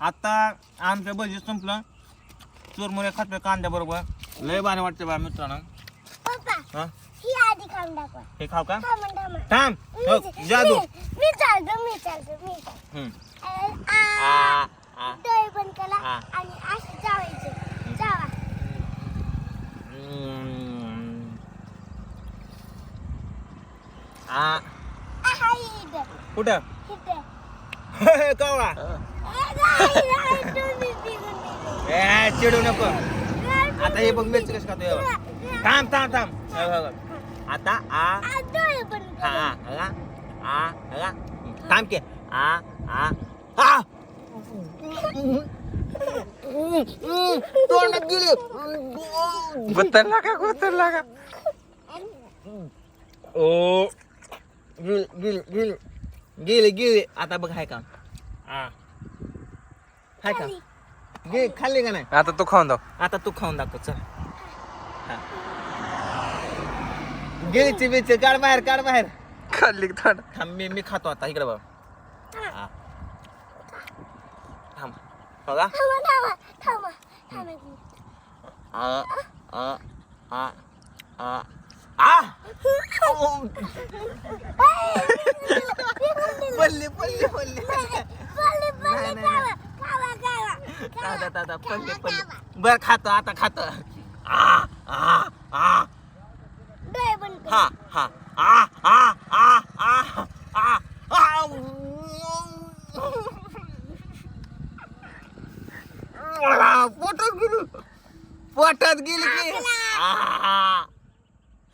आता आमचं भजी संपलं. चुरमुरे खातोय कांद्या बरोबर. लय भारी वाटते बा मित्रांनो. पप्पा हा? ही आधी खाऊन दाखवा. हे खाऊ का? थांबा थांबा. थांब. हो, मी- जादू. मी- मी चालतो मी चालतो मी चालतो. हम्म. आ, आ, आ, आ. डोळे बंद करा आ. आणि असं जावायचं. जावा. हम्म. आ आहा, इथं. कुठं? ए, चिडू नको. आता हे बघ मिरची कशी खातोय हे बघ. थांब थांब थांब. हे बघ, बघ. आता आ हा. हा आ हगा थांब के. आ आ आ तोंडात गेली. गुतरला का गुतरला का ओ. गेली गेली गेली. गेली गेली. आता बघ हाय का? आ हाय का गे खाल्ली का नाही आता तू खाऊन दाव आता तू खाऊन दाखव चल हा. गेली चिबीचे काढ बाहेर काढ बाहेर खाल्ली थोडं थांब मी मी खातो आता इकडे बघ हा. थांब बघा थांबा थांबा थांबा थांबा की. आ आ आ आ आ पल्ली पल्ली पल्ली बोलले, बोलले, नाही, नाही. खावा, खावा, खावा. दादा पल्ली पल्ली बर खातो आता खातो. हा हा. आ आ आ आ आ. आ पोटात गेली. पोटात गेली की. आ.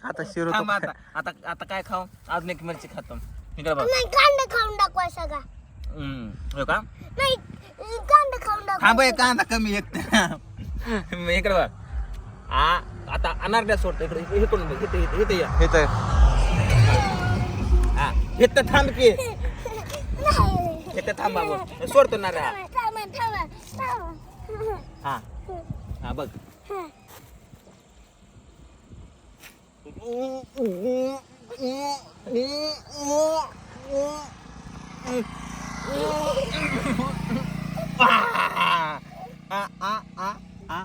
आता शिरू आता. आता आता काय खाऊ? अजून एक मिरची खातो. इकडे बघ. नाही कांदा खाऊन दाखवा सगळा. हम्म हो का? नाही थांब एक कांदा कमी एक. मी इकडे बघ. आ आता अनारड्या सोडतो इकडे. हे करून बघ. इथे इथे इथे ये. हे तर हा इथं थांब की. नाही. इथं थांब बाबू. सोडतो ना रे हा. हा. हा बघ. आ, आ, आ, आ.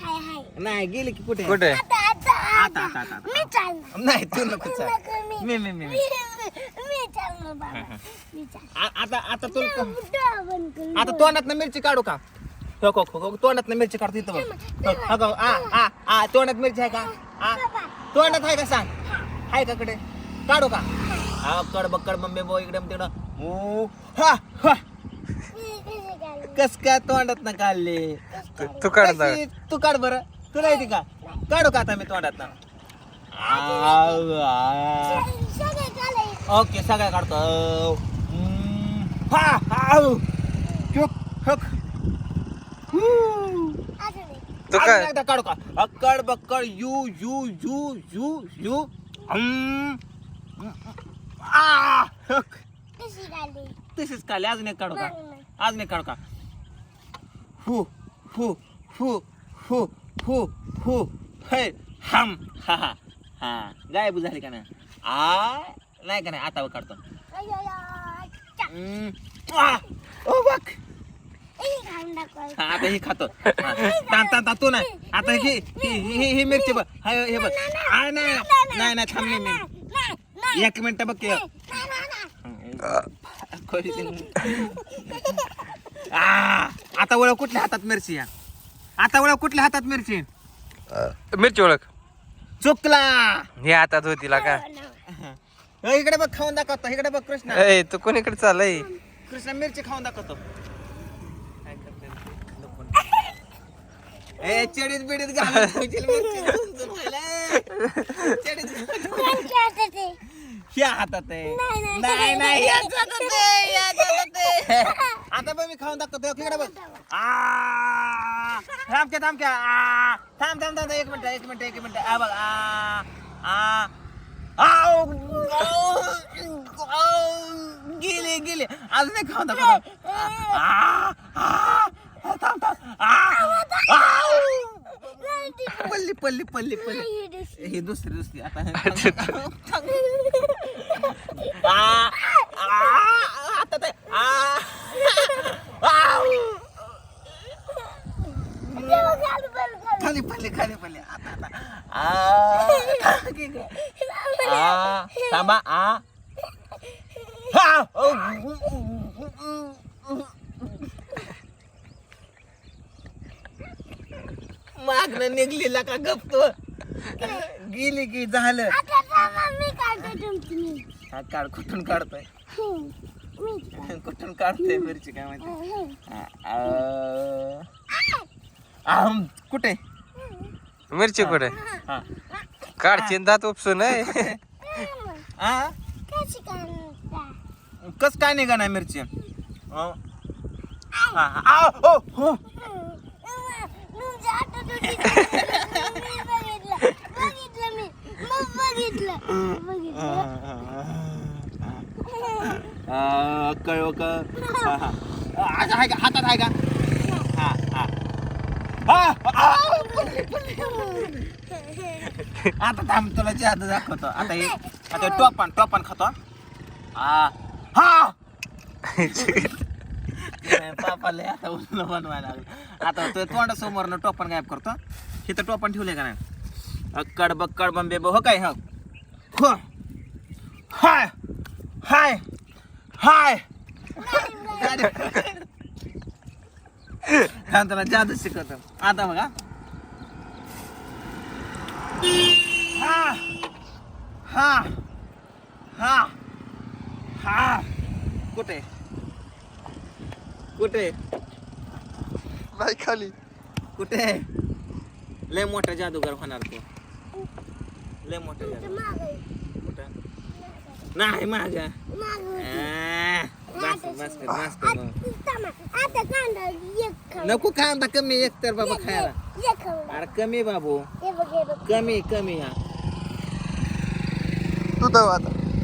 हाय, हाय. नाही गेली की कुठे कुठे आता, आता, आता, आता. आता, आता. मी चालणार. नाही तू नको चाल नको, मी- मी मी मी मी. मी- मी चालणार बाबा. मी चालणार. आ- आता आता तू कर. आता तोंडात मिरची काढू का हो हो हो तोंडात मिरची काढतो इथं बघ हो, हो, हो, आ आ आ तोंडात मिरची आहे का आ तोंडात आहे का सांग आहे का कडे काढू का हा कड बक्कड मम्मी बो इकडे तिकडं ओ हा हा? कस काय तोंडात ना काढले तू- काढ. कशी? तू काढ बरं तुला येते का काढू का आता मी तोंडात ना. ओके सगळ्या काढतो हम्म. हा हा. हू. तू अजून काय एकदा काढू का अक्कड बक्कड यू यू यू यू यू हम्म. आ? तशीच काढली अजून एक काढू का नाही, नाही. अजून एक काढू का? हु हु हु हु हु हु हे हम हा हा हा. गायब झाली का नाही? आ नाही का नाही? आता काढतो. बघ. आता हे खातो. ताण तू नाही. आता ही ही ही ही मिरची बघ. हा, हे बघ. नाही नाही नाही थांब मी एक मिनिट बघ की. नाही, नाही, नाही. खोली ती. आ, आता वळ कुठल्या हातात मिरची आहे? आता वळ कुठल्या हातात मिरची मिरची ओळख चुकला हे हातात होतीला का अ, इकडे बघ खाऊन दाखवतो इकडे बघ कृष्णा ए तू कोणीकडे चालय कृष्णा मिरची खाऊन दाखवतो काय करते? लपून. ए चडीत बिडीत घालून ठेवशील मिरची. चडीत घालून. ह्या हातात आहे नाही, नाही. नाही नाही याच हातात आहे, याच हातात आहे. आता बघ मी खाऊन दाखवतो इकडे बघ. आ, थांब क्या थांब क्या आ, थांब थांब थांब एक मिनिट एक मिनिट एक मिनिट. आ बघ आ आ गेले गेले. अजून एक खाऊन दाखवतो थांब थांब. नाही, पल्ली पल्ली पल्ली पल्ली. नाही. ही दुसरी. दुसरी आता आ, आ, आता ते आ, आऊ, खाली पडले आता आता आ की ग? आ थांबा आ हा ओ. मागणं निघलेला का गपतो गेली की झालं. आता थांबा, मी काढते तुमची हा काढ कुठून काढतोय? मी कुठून काढतोय मिरची काय माहिती? हम्म. आ, आ, आम, कुठे? मिरची कुठे? हा. काढची दात उपसून आहे कस काय निघा नाही मिरची. हा, हा, हो. तुमच्या हातात आहे का? हा हा. हा, आता थांब तुला जादू दाखवतो. आता हे आता टोपण टोपण खातो हा. हा. पापाले आता उन्हा बनवायला लागलं. आता तो तोंडासमोर टोपण गायब करतो. हे तर टोपण ठेवले का नाही? अक्कड बक्कड बंबे हो काय हो. हो. हाय. हाय. हाय. हा जादू शिकवतो. आता बघा. हा. हा. हा. हा. कुठे? कुठे? नाही खाली. कुठे? लय मोठा जादूगार होणार तू. लय मोठा जादू कुठं? नाही माझ्या बस बस कर बस कर मग. आता कांदा एक खाऊ. नको कांदा कमी एक तर बाबा खायला. एक खाऊ. अरे कमी बाबू. हे बघ हे बघ. कमी कमी हा तू दाव आता.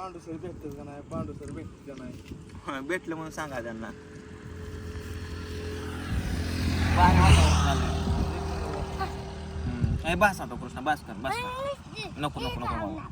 पांडुसर भेटत का नाही? पांडुसर भेटत का नाही? हा, भेटलं म्हणून सांगा त्यांना. बाहेर वातावरण चाललंय. हम्म. ए, बस आता कृष्णा बस कर बस कर. नको नको नको बाबा